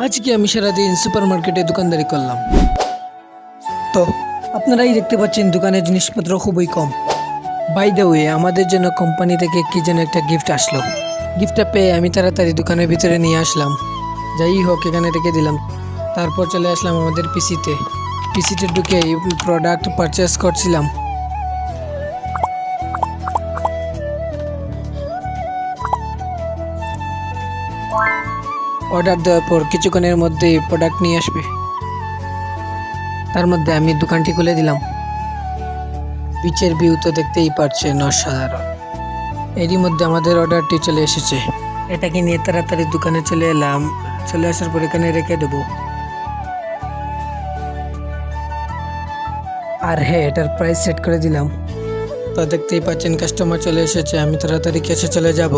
আজকে আমি সারাদিন সুপার মার্কেটে দোকানদারি করলাম। তো, আপনারাই দেখতে পাচ্ছেন দোকানের জিনিসপত্র খুবই কম। বাই দ্য ওয়ে আমাদের জন্য কোম্পানি থেকে কি যেন একটা গিফট আসলো। গিফটটা পেয়ে আমি তাড়াতাড়ি দোকানের ভিতরে নিয়ে আসলাম। যাই হোক, এখানে রেখে দিলাম। তারপর চলে আসলাম আমাদের পিসিতে পিসিতে ঢুকে প্রোডাক্ট পারচেস করছিলাম। অর্ডার দেওয়ার পর কিছুক্ষণের মধ্যেই প্রোডাক্ট নিয়ে আসবে। তার মধ্যে আমি দোকানটি খুলে দিলাম। পিচের ভিউ তো দেখতেই পাচ্ছেন অসাধারণ। এরই মধ্যে আমাদের অর্ডারটি চলে এসেছে। এটাকে নিয়ে তাড়াতাড়ি দোকানে চলে এলাম? চলে আসার পর এখানে রেখে দেবো। আর হ্যাঁ এটার প্রাইস সেট করে দিলাম। তো দেখতেই পাচ্ছেন কাস্টমার চলে এসেছে। আমি তাড়াতাড়ি কেসে চলে যাব।